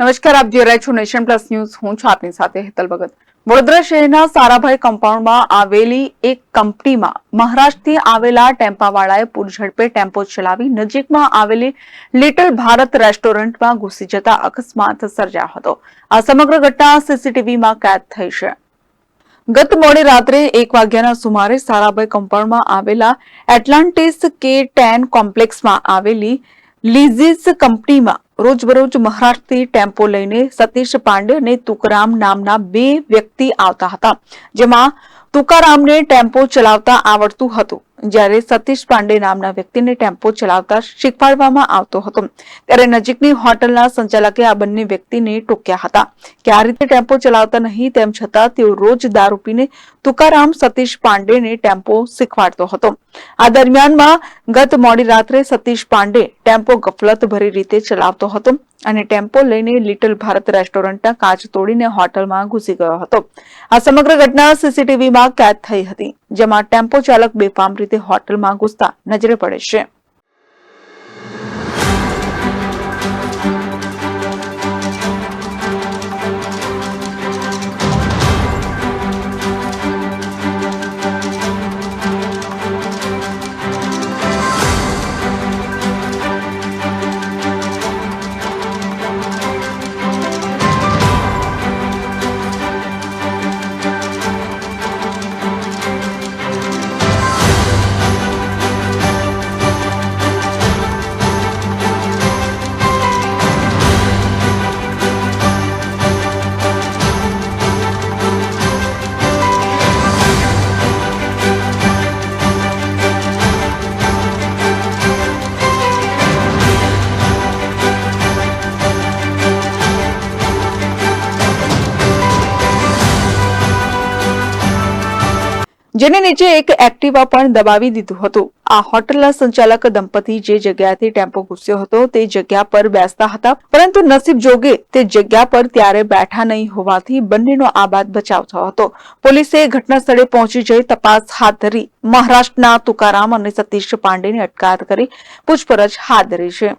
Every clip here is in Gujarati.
નમસ્કાર, આપ જોઈ રહ્યા છો નેશન પ્લસ ન્યૂઝ. હું છું આપની સાથે હેતલ ભગત. વડોદરા શહેરના સારાભાઈ કમ્પાઉન્ડમાં આવેલી એક કંપનીમાં મહારાષ્ટ્રથી આવેલા ટેમ્પાવાળાએ પૂરઝડપે ટેમ્પો ચલાવી નજીકમાં આવેલી લિટલ ભારત રેસ્ટોરન્ટમાં ઘૂસી જતા અકસ્માત સર્જાયો હતો. આ સમગ્ર ઘટના સીસીટીવીમાં કેદ થઈ છે. ગત મોડી રાત્રે એક વાગ્યાના સુમારે સારાભાઈ કમ્પાઉન્ડમાં આવેલા એટલાન્ટિસ કે ટેન કોમ્પ્લેક્સમાં આવેલી લીઝીસ કંપનીમાં રોજબરોજ મહારાષ્ટ્રથી ટેમ્પો લઈને સતીશ પાંડે અને તુકારામ નામના બે વ્યક્તિ આવતા હતા, જેમાં તુકારામને ટેમ્પો ચલાવતા આવડતું હતું. જ્યારે સતીશ પાંડે નામના વ્યક્તિને ટેમ્પો ચલાવતા શીખવાડવામાં આવતો હતો, ત્યારે નજીકની હોટલના સંચાલકે આ બંને વ્યક્તિને ટોક્યા હતા કે આ રીતે ટેમ્પો ચલાવતા નહીં, તેમ છતાં તેઓ રોજ દારૂ પીને તુકારામ સતીશ પાંડેને ટેમ્પો શીખવાડતો હતો. આ દરમિયાનમાં ગત મોડી રાત્રે સતીશ પાંડે ટેમ્પો ગફલત ભરી રીતે ચલાવતો હતો અને ટેમ્પો લઈને લિટલ ભારત રેસ્ટોરન્ટના કાચ તોડીને હોટલમાં ઘૂસી ગયો હતો. આ સમગ્ર ઘટના સીસીટીવીમાં કેદ થઈ હતી, જેમાં ટેમ્પો ચાલક બેફામ રીતે હોટલમાં ઘૂસતા નજરે પડે છે. જેને નીચે એક એક્ટિવા પણ દબાવી દીધું હતું. આ હોટલના સંચાલક દંપતી જે જગ્યાથી ટેમ્પો ઘૂસ્યો હતો તે જગ્યા પર બેસતા હતા. પરંતુ નસીબ જોગે તે જગ્યા પર ત્યારે બેઠા નહીં હોવાથી બંનેનો આબાદ બચાવ થયો હતો. પોલીસે ઘટના સ્થળે પહોંચી જઈ તપાસ હાથ ધરી મહારાષ્ટ્રના તુકારામ અને સતીશ પાંડેની અટકાયત કરી પૂછપરછ હાથ ધરી છે.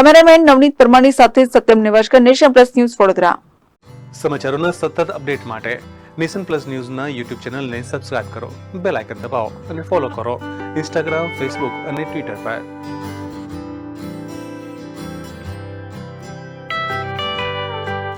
કેમેરામેન નવનીત પરમારની સાથે Satyam Nevashkar Nation Plus News Vadodara. સમાચારોના સતત અપડેટ માટે નેશન પ્લસ ન્યૂઝના યુટ્યુબ ચેનલને સબસ્ક્રાઇબ કરો, બેલ આઇકન દબાવો અને ફોલો કરો ઇન્સ્ટાગ્રામ, ફેસબુક અને ટ્વિટર પર.